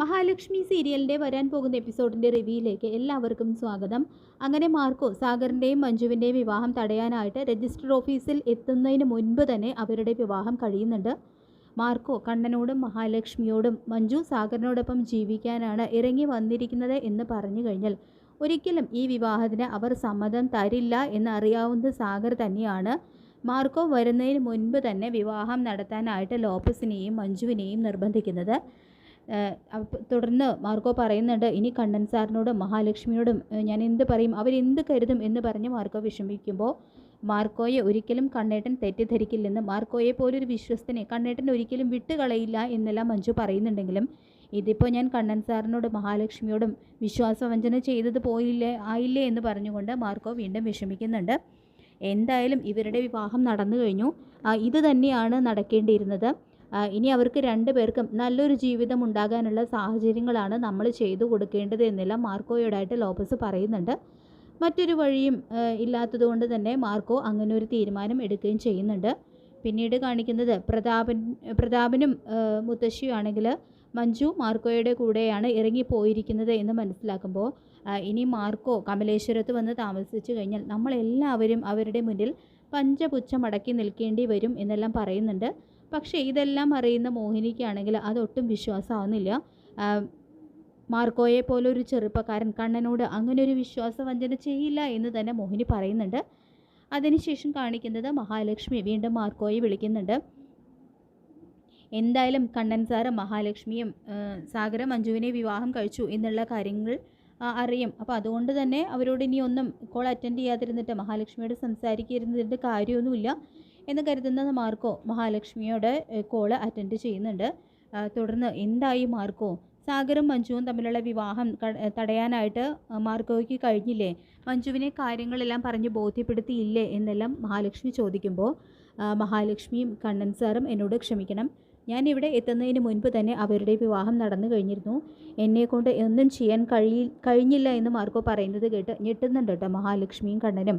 മഹാലക്ഷ്മി സീരിയലിന്റെ വരാൻ പോകുന്ന എപ്പിസോഡിന്റെ റിവ്യൂയിലേക്ക് എല്ലാവർക്കും സ്വാഗതം. അങ്ങനെ മാർക്കോ സാഗറിന്റെയും മഞ്ജുവിന്റെയും വിവാഹം തടയാനായിട്ട് രജിസ്റ്റർ ഓഫീസിൽ എത്തുന്നതിന് മുൻപ് തന്നെ അവരുടെ വിവാഹം കഴിയുന്നുണ്ട്. മാർക്കോ കണ്ണനോടും മഹാലക്ഷ്മിയോടും മഞ്ജു സാഗറിനോടൊപ്പം ജീവിക്കാനാണ് ഇറങ്ങി വന്നിരിക്കുന്നത് എന്ന് പറഞ്ഞു കഴിഞ്ഞാൽ ഒരിക്കലും ഈ വിവാഹത്തിന് അവർ സമ്മതം തരില്ല എന്നറിയാവുന്ന സാഗർ തന്നെയാണ്. മാർക്കോ വരുന്നതിന് മുൻപ് തന്നെ വിവാഹം നടത്താനായിട്ട് ലോപ്പസിനെയും മഞ്ജുവിനെയും നിർബന്ധിക്കുന്നത്. തുടർന്ന് മാർക്കോ പറയുന്നുണ്ട് ഇനി കണ്ണൻ സാറിനോടും മഹാലക്ഷ്മിയോടും ഞാൻ എന്ത് പറയും അവരെന്ത് കരുതും എന്ന് പറഞ്ഞ് മാർക്കോ വിഷമിക്കുമ്പോൾ മാർക്കോയെ ഒരിക്കലും കണ്ണേട്ടൻ തെറ്റിദ്ധരിക്കില്ലെന്ന് മാർക്കോയെ പോലൊരു വിശ്വസ്തനെ കണ്ണേട്ടൻ ഒരിക്കലും വിട്ടുകളയില്ല എന്നെല്ലാം മഞ്ജു പറയുന്നുണ്ടെങ്കിലും ഇതിപ്പോൾ ഞാൻ കണ്ണൻ സാറിനോടും മഹാലക്ഷ്മിയോടും വിശ്വാസവഞ്ചന ചെയ്തത് പോയില്ലേ ആയില്ലേ എന്ന് പറഞ്ഞുകൊണ്ട് മാർക്കോ വീണ്ടും വിഷമിക്കുന്നുണ്ട്. എന്തായാലും ഇവരുടെ വിവാഹം നടന്നു കഴിഞ്ഞു. ഇത് തന്നെയാണ് നടക്കേണ്ടിയിരുന്നത്. ഇനി അവർക്ക് രണ്ടു പേർക്കും നല്ലൊരു ജീവിതം ഉണ്ടാകാനുള്ള സാഹചര്യങ്ങളാണ് നമ്മൾ ചെയ്തു കൊടുക്കേണ്ടത് എന്നെല്ലാം. മാർക്കോയോടായിട്ട് ലോപ്പസ് പറയുന്നുണ്ട്. മറ്റൊരു വഴിയും ഇല്ലാത്തതുകൊണ്ട് തന്നെ മാർക്കോ അങ്ങനെ ഒരു തീരുമാനം എടുക്കുകയും ചെയ്യുന്നുണ്ട്. പിന്നീട് കാണിക്കുന്നത് പ്രതാപൻ പ്രതാപനും മുത്തശ്ശിയുമാണെങ്കിൽ മഞ്ജു മാർക്കോയുടെ കൂടെയാണ് ഇറങ്ങിപ്പോയിരിക്കുന്നത് എന്ന് മനസ്സിലാക്കുമ്പോൾ ഇനി മാർക്കോ കമലേശ്വരത്ത് വന്ന് താമസിച്ചു കഴിഞ്ഞാൽ നമ്മളെല്ലാവരും അവരുടെ മുന്നിൽ പഞ്ചപുച്ഛം അടക്കി നിൽക്കേണ്ടി വരും എന്നെല്ലാം പറയുന്നുണ്ട്. പക്ഷേ ഇതെല്ലാം അറിയുന്ന മോഹിനിക്കാണെങ്കിൽ അതൊട്ടും വിശ്വാസമാവുന്നില്ല. മാർക്കോയെ പോലെ ഒരു ചെറുപ്പക്കാരൻ കണ്ണനോട് അങ്ങനെ ഒരു വിശ്വാസവഞ്ചന ചെയ്യില്ല എന്ന് തന്നെ മോഹിനി പറയുന്നുണ്ട്. അതിനുശേഷം കാണിക്കുന്നത് മഹാലക്ഷ്മി വീണ്ടും മാർക്കോയെ വിളിക്കുന്നുണ്ട്. എന്തായാലും കണ്ണൻ സാറും മഹാലക്ഷ്മിയും സാഗര മഞ്ജുവിനെ വിവാഹം കഴിച്ചു എന്നുള്ള കാര്യങ്ങൾ അറിയും. അപ്പോൾ അതുകൊണ്ട് തന്നെ അവരോട് ഇനി ഒന്നും കോൾ അറ്റൻഡ് ചെയ്യാതിരുന്നിട്ട് മഹാലക്ഷ്മിയോട് സംസാരിക്കരുന്നതിന്റെ കാര്യമൊന്നുമില്ല. എന്ന് കരുതുന്ന മാർക്കോ മഹാലക്ഷ്മിയോട് കോൾ അറ്റൻഡ് ചെയ്യുന്നുണ്ട്. തുടർന്ന് എന്തായി മാർക്കോ? സാഗറും മഞ്ജുവും തമ്മിലുള്ള വിവാഹം തടയാനായിട്ട് മാർക്കോയ്ക്ക് കഴിഞ്ഞില്ലേ? മഞ്ജുവിനെ കാര്യങ്ങളെല്ലാം പറഞ്ഞ് ബോധ്യപ്പെടുത്തിയില്ലേ എന്നെല്ലാം മഹാലക്ഷ്മി ചോദിക്കുമ്പോൾ മഹാലക്ഷ്മിയും കണ്ണൻ സാറും എന്നോട് ക്ഷമിക്കണം. ഞാൻ ഇവിടെ എത്തുന്നതിന് മുൻപ് തന്നെ അവരുടെ വിവാഹം നടന്നു കഴിഞ്ഞിരുന്നു. എന്നെക്കൊണ്ട് ഒന്നും ചെയ്യാൻ കഴിയി കഴിഞ്ഞില്ല എന്ന് മാർക്കോ പറയുന്നത് കേട്ട് ഞെട്ടുന്നുണ്ട് കേട്ടോ മഹാലക്ഷ്മിയും കണ്ണനും.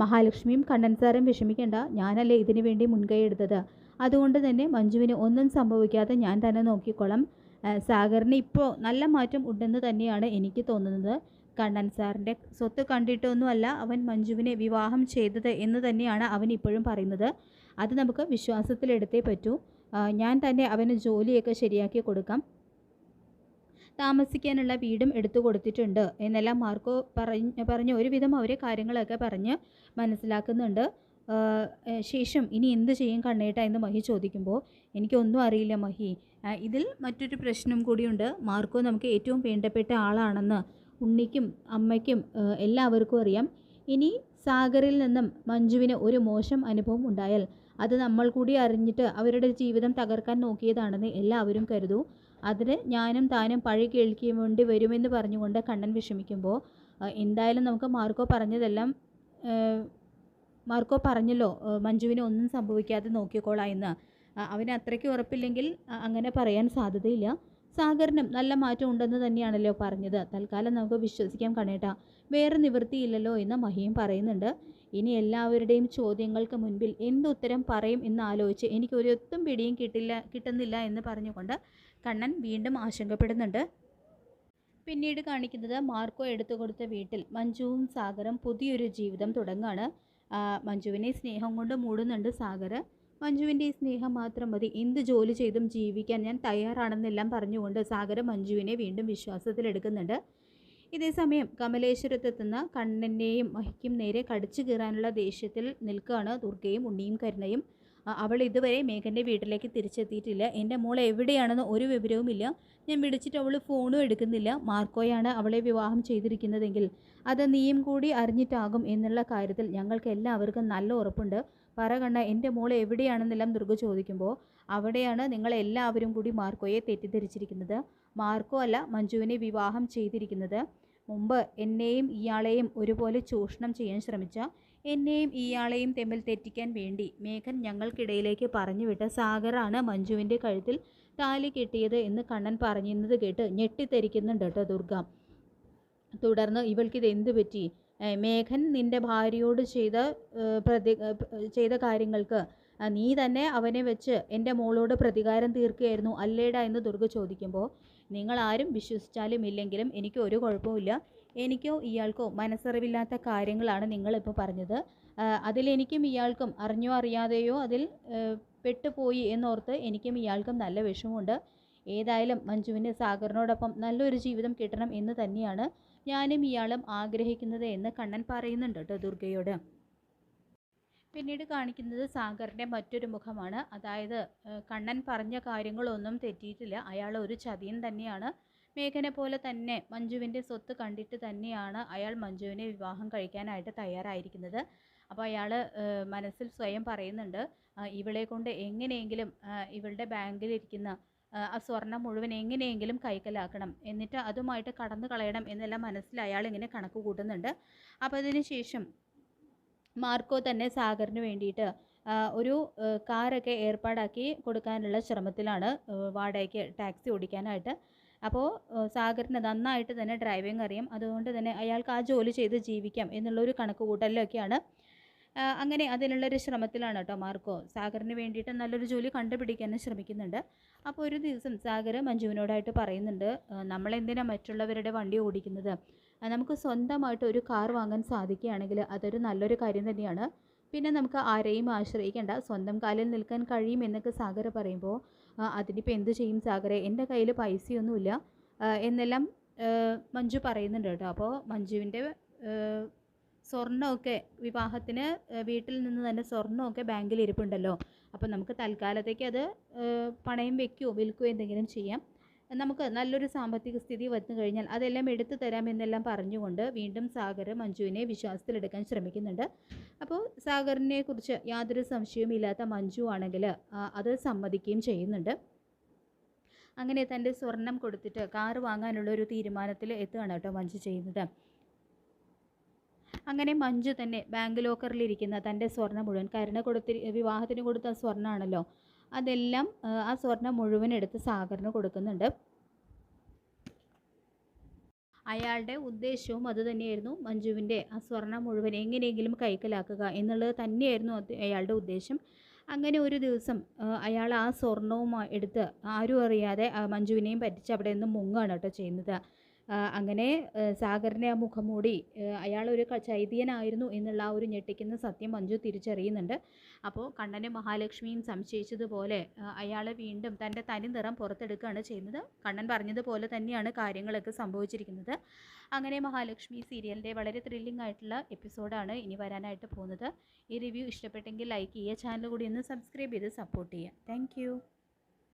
മഹാലക്ഷ്മിയും കണ്ണൻ സാറും വിഷമിക്കേണ്ട. ഞാനല്ലേ ഇതിനു വേണ്ടി മുൻകൈ അതുകൊണ്ട് തന്നെ മഞ്ജുവിന് ഒന്നും സംഭവിക്കാതെ ഞാൻ തന്നെ നോക്കിക്കോളാം. സാഗറിന് ഇപ്പോൾ നല്ല മാറ്റം ഉണ്ടെന്ന് തന്നെയാണ് എനിക്ക് തോന്നുന്നത്. കണ്ണൻ സാറിന്റെ സ്വത്ത് കണ്ടിട്ടൊന്നുമല്ല അവൻ മഞ്ജുവിനെ വിവാഹം ചെയ്തത് എന്ന് തന്നെയാണ് അവൻ ഇപ്പോഴും പറയുന്നത്. അത് നമുക്ക് വിശ്വാസത്തിലെടുത്തേ പറ്റൂ. ഞാൻ തന്നെ അവന് ജോലിയൊക്കെ ശരിയാക്കി കൊടുക്കാം. താമസിക്കാനുള്ള വീടും എടുത്തു കൊടുത്തിട്ടുണ്ട്. എന്നെല്ലാം മാർക്കോ പറഞ്ഞ് പറഞ്ഞ് ഒരുവിധം അവരെ കാര്യങ്ങളൊക്കെ പറഞ്ഞ് മനസ്സിലാക്കുന്നുണ്ട്. ശേഷം ഇനി എന്ത് ചെയ്യും കണ്ണേട്ട എന്ന് മഹി ചോദിക്കുമ്പോൾ എനിക്കൊന്നും അറിയില്ല മഹി. ഇതിൽ മറ്റൊരു പ്രശ്നം കൂടിയുണ്ട്. മാർക്കോ നമുക്ക് ഏറ്റവും വേണ്ടപ്പെട്ട ആളാണെന്ന് ഉണ്ണിക്കും അമ്മയ്ക്കും എല്ലാവർക്കും അറിയാം. ഇനി സാഗറിൽ നിന്നും മഞ്ജുവിന് ഒരു മോശം അനുഭവം ഉണ്ടായാൽ അത് നമ്മൾ കൂടി അറിഞ്ഞിട്ട് അവരുടെ ജീവിതം തകർക്കാൻ നോക്കിയതാണെന്ന് എല്ലാവരും കരുതൂ. അതിന് ഞാനും താനും പഴി കേൾക്കേണ്ടി വരുമെന്ന് പറഞ്ഞുകൊണ്ട് കണ്ണൻ വിഷമിക്കുമ്പോൾ എന്തായാലും നമുക്ക് മാർക്കോ പറഞ്ഞതെല്ലാം മാർക്കോ പറഞ്ഞല്ലോ മഞ്ജുവിനെ ഒന്നും സംഭവിക്കാതെ നോക്കിക്കോളാം എന്ന്. അവന് അത്രയ്ക്ക് ഉറപ്പില്ലെങ്കിൽ അങ്ങനെ പറയാൻ സാധ്യതയില്ല. സാഗറിനും നല്ല മാറ്റം ഉണ്ടെന്ന് തന്നെയാണല്ലോ പറഞ്ഞത്. തൽക്കാലം നമുക്ക് വിശ്വസിക്കാം കണേട്ട വേറെ നിവൃത്തിയില്ലല്ലോ എന്ന് മഹിയും പറയുന്നുണ്ട്. ഇനി എല്ലാവരുടെയും ചോദ്യങ്ങൾക്ക് മുൻപിൽ എന്തുത്തരം പറയും എന്ന് ആലോചിച്ച് എനിക്ക് ഒരൊത്തും പിടിയും കിട്ടില്ല കിട്ടുന്നില്ല എന്ന് പറഞ്ഞുകൊണ്ട് കണ്ണൻ വീണ്ടും ആശങ്കപ്പെടുന്നുണ്ട്. പിന്നീട് കാണിക്കുന്നത് മാർക്കോ എടുത്തു കൊടുത്ത വീട്ടിൽ മഞ്ജുവും സാഗറും പുതിയൊരു ജീവിതം തുടങ്ങാണ്. മഞ്ജുവിനെ സ്നേഹം കൊണ്ട് മൂടുന്നുണ്ട് സാഗർ മഞ്ജുവിന്റെ സ്നേഹം മാത്രം മതി. എന്ത് ജോലി ചെയ്തും ജീവിക്കാൻ ഞാൻ തയ്യാറാണെന്നെല്ലാം പറഞ്ഞുകൊണ്ട് സാഗർ മഞ്ജുവിനെ വീണ്ടും വിശ്വാസത്തിലെടുക്കുന്നുണ്ട്. ഇതേസമയം കമലേശ്വരത്തെത്തുന്ന കണ്ണനെയും മഹിക്കും നേരെ കടിച്ചു കീറാനുള്ള ദേഷ്യത്തിൽ നിൽക്കുകയാണ് ദുർഗയും ഉണ്ണിയും കരുണയും. അവൾ ഇതുവരെ മേഘന്റെ വീട്ടിലേക്ക് തിരിച്ചെത്തിയിട്ടില്ല. എന്റെ മോൾ എവിടെയാണെന്ന് ഒരു വിവരവുമില്ല ഞാൻ വിളിച്ചിട്ട് അവൾ ഫോണും എടുക്കുന്നില്ല. മാർക്കോയാണ് അവളെ വിവാഹം ചെയ്തിരിക്കുന്നതെങ്കിൽ അത് നീയും കൂടി അറിഞ്ഞിട്ടാകും എന്നുള്ള കാര്യത്തിൽ ഞങ്ങൾക്ക് എല്ലാവർക്കും നല്ല ഉറപ്പുണ്ട്. പറ കണ്ണ എന്റെ മോൾ എവിടെയാണെന്നെല്ലാം ദുർഗ ചോദിക്കുമ്പോൾ അവിടെയാണ് നിങ്ങൾ എല്ലാവരും കൂടി മാർക്കോയെ തെറ്റിദ്ധരിച്ചിരിക്കുന്നത്. മാർക്കോ അല്ല മഞ്ജുവിനെ വിവാഹം ചെയ്തിരിക്കുന്നത്. മുമ്പ് എന്നെയും ഇയാളെയും ഒരുപോലെ ചൂഷണം ചെയ്യാൻ ശ്രമിച്ച എന്നെയും ഇയാളെയും തമ്മിൽ തെറ്റിക്കാൻ വേണ്ടി മേഘൻ ഞങ്ങൾക്കിടയിലേക്ക് പറഞ്ഞുവിട്ട സാഗറാണ് മഞ്ജുവിന്റെ കഴുത്തിൽ താലി കെട്ടിയത് എന്ന് കണ്ണൻ പറഞ്ഞിരുന്നത് കേട്ട് ഞെട്ടിത്തെരിക്കുന്നുണ്ട് കേട്ടോ ദുർഗ. തുടർന്ന് ഇവൾക്കിത് എന്ത് പറ്റി? മേഘൻ നിന്റെ ഭാര്യയോട് ചെയ്ത പ്രതി ചെയ്ത കാര്യങ്ങൾക്ക് നീ തന്നെ അവനെ വെച്ച് എന്റെ മോളോട് പ്രതികാരം തീർക്കുകയായിരുന്നു അല്ലേടാ എന്ന് ദുർഗ ചോദിക്കുമ്പോൾ നിങ്ങൾ ആരും വിശ്വസിച്ചാലും ഇല്ലെങ്കിലും എനിക്ക് ഒരു കുഴപ്പമില്ല എനിക്കോ ഇയാൾക്കോ മനസ്സറിവില്ലാത്ത കാര്യങ്ങളാണ് നിങ്ങളിപ്പോൾ പറഞ്ഞത്. അതിലെനിക്കും ഇയാൾക്കും അറിഞ്ഞോ അറിയാതെയോ അതിൽ പെട്ടുപോയി എന്നോർത്ത് എനിക്കും ഇയാൾക്കും നല്ല വിഷമമുണ്ട്. ഏതായാലും മഞ്ജുവിന് സാഗറിനോടൊപ്പം നല്ലൊരു ജീവിതം കിട്ടണം എന്ന് തന്നെയാണ് ഞാനും ഇയാളും ആഗ്രഹിക്കുന്നത് എന്ന് കണ്ണൻ പറയുന്നുണ്ട് കേട്ടോ ദുർഗയോട്. പിന്നീട് കാണിക്കുന്നത് സാഗറിന്റെ മറ്റൊരു മുഖമാണ്. അതായത് കണ്ണൻ പറഞ്ഞ കാര്യങ്ങളൊന്നും തെറ്റിയിട്ടില്ല. അയാൾ ഒരു ചതിയൻ തന്നെയാണ്. മേഘനെ പോലെ തന്നെ മഞ്ജുവിന്റെ സ്വത്ത് കണ്ടിട്ട് തന്നെയാണ് അയാൾ മഞ്ജുവിനെ വിവാഹം കഴിക്കാനായിട്ട് തയ്യാറായിരിക്കുന്നത്. അപ്പോൾ അയാൾ മനസ്സിൽ സ്വയം പറയുന്നുണ്ട് ഇവളെ കൊണ്ട് എങ്ങനെയെങ്കിലും ഇവളുടെ ബാങ്കിലിരിക്കുന്ന ആ, സ്വർണം മുഴുവൻ എങ്ങനെയെങ്കിലും കൈക്കലാക്കണം. എന്നിട്ട് അതുമായിട്ട് കടന്നു കളയണം എന്നെല്ലാം മനസ്സിൽ അയാൾ ഇങ്ങനെ കണക്ക് കൂട്ടുന്നുണ്ട്. അപ്പോൾ അതിന് ശേഷം മാർക്കോ തന്നെ സാഗറിന് വേണ്ടിയിട്ട് ഒരു കാറൊക്കെ ഏർപ്പാടാക്കി കൊടുക്കാനുള്ള ശ്രമത്തിലാണ് വാടകയ്ക്ക് ടാക്സി ഓടിക്കാനായിട്ട് അപ്പോൾ സാഗറിന് നന്നായിട്ട് തന്നെ ഡ്രൈവിംഗ് അറിയാം. അതുകൊണ്ട് തന്നെ അയാൾക്ക് ആ ജോലി ചെയ്ത് ജീവിക്കാം എന്നുള്ളൊരു കണക്ക് കൂട്ടലിലൊക്കെയാണ് അങ്ങനെ അതിനുള്ളൊരു ശ്രമത്തിലാണ് കേട്ടോ മാർക്കോ. സാഗറിന് വേണ്ടിയിട്ട് നല്ലൊരു ജോലി കണ്ടുപിടിക്കാനും ശ്രമിക്കുന്നുണ്ട്. അപ്പോൾ ഒരു ദിവസം സാഗർ മഞ്ജുവിനോടായിട്ട് പറയുന്നുണ്ട് നമ്മളെന്തിനാണ് നമ്മളെന്തിനാ മറ്റുള്ളവരുടെ വണ്ടി ഓടിക്കുന്നത്? നമുക്ക് സ്വന്തമായിട്ട് ഒരു കാർ വാങ്ങാൻ സാധിക്കുകയാണെങ്കിൽ അതൊരു നല്ലൊരു കാര്യം തന്നെയാണ്. പിന്നെ നമുക്ക് ആരെയും ആശ്രയിക്കേണ്ട സ്വന്തം കാലിൽ നിൽക്കാൻ കഴിയും എന്നൊക്കെ സാഗർ പറയുമ്പോൾ അതിനിപ്പോൾ എന്ത് ചെയ്യും സാഗറെ? എന്റെ കയ്യിൽ പൈസയൊന്നുമില്ല. എന്നെല്ലാം മഞ്ജു പറയുന്നുണ്ട് കേട്ടോ. അപ്പോൾ മഞ്ജുവിന്റെ സ്വർണമൊക്കെ വിവാഹത്തിന് വീട്ടിൽ നിന്ന് തന്നെ സ്വർണമൊക്കെ ബാങ്കിൽ ഇരിപ്പുണ്ടല്ലോ അപ്പോൾ നമുക്ക് തൽക്കാലത്തേക്ക് അത് പണയം വെക്കുകയോ വിൽക്കുകയോ എന്തെങ്കിലും ചെയ്യാം. നമുക്ക് നല്ലൊരു സാമ്പത്തിക സ്ഥിതി വന്നു കഴിഞ്ഞാൽ അതെല്ലാം എടുത്തു തരാം തരാമെന്നെല്ലാം പറഞ്ഞുകൊണ്ട് വീണ്ടും സാഗർ മഞ്ജുവിനെ വിശ്വാസത്തിലെടുക്കാൻ ശ്രമിക്കുന്നുണ്ട്. അപ്പോൾ സാഗറിനെ കുറിച്ച് യാതൊരു സംശയവുമില്ലാത്ത മഞ്ജു ആണെങ്കിൽ അത് സമ്മതിക്കുകയും ചെയ്യുന്നുണ്ട്. അങ്ങനെ തന്റെ സ്വർണം കൊടുത്തിട്ട് കാറ് വാങ്ങാനുള്ള ഒരു തീരുമാനത്തിൽ എത്തുകയാണ് കേട്ടോ മഞ്ജു ചെയ്യുന്നത്. അങ്ങനെ മഞ്ജു തന്നെ ബാങ്ക് ലോക്കറിലിരിക്കുന്ന തന്റെ സ്വർണം മുഴുവൻ കരുണ കൊടുത്തി വിവാഹത്തിന് കൊടുത്ത സ്വർണമാണല്ലോ അതെല്ലാം ആ, സ്വർണം മുഴുവൻ എടുത്ത് സാഗറിന് കൊടുക്കുന്നുണ്ട്. അയാളുടെ ഉദ്ദേശവും അതുതന്നെയായിരുന്നു മഞ്ജുവിന്റെ ആ സ്വർണം മുഴുവൻ എങ്ങനെയെങ്കിലും കൈക്കലാക്കുക എന്നുള്ളത് തന്നെയായിരുന്നു അയാളുടെ ഉദ്ദേശം. അങ്ങനെ ഒരു ദിവസം അയാൾ ആ സ്വർണവും എടുത്ത് ആരും അറിയാതെ മഞ്ജുവിനെയും പറ്റിച്ച് അവിടെ നിന്ന് മുങ്ങുകയാണ് കേട്ടോ ചെയ്യുന്നത്. അങ്ങനെ ആ, സാഗറിന്റെ ആ അയാൾ ഒരു ചൈതിയനായിരുന്നു എന്നുള്ള ആ ഒരു ഞെട്ടിക്കുന്ന സത്യം മഞ്ജു തിരിച്ചറിയുന്നുണ്ട്. അപ്പോൾ കണ്ണനും മഹാലക്ഷ്മിയും സംശയിച്ചതുപോലെ അയാളെ വീണ്ടും തന്റെ തനി നിറം പുറത്തെടുക്കുകയാണ് ചെയ്യുന്നത്. കണ്ണൻ പറഞ്ഞതുപോലെ തന്നെയാണ് കാര്യങ്ങളൊക്കെ സംഭവിച്ചിരിക്കുന്നത്. അങ്ങനെ മഹാലക്ഷ്മി സീരിയലിന്റെ വളരെ ത്രില്ലിംഗ് ആയിട്ടുള്ള എപ്പിസോഡാണ് ഇനി വരാനായിട്ട് പോകുന്നത്. ഈ റിവ്യൂ ഇഷ്ടപ്പെട്ടെങ്കിൽ ലൈക്ക് ചെയ്യുക ചാനൽ കൂടി ഒന്ന് സബ്സ്ക്രൈബ് ചെയ്ത് സപ്പോർട്ട് ചെയ്യുക. താങ്ക്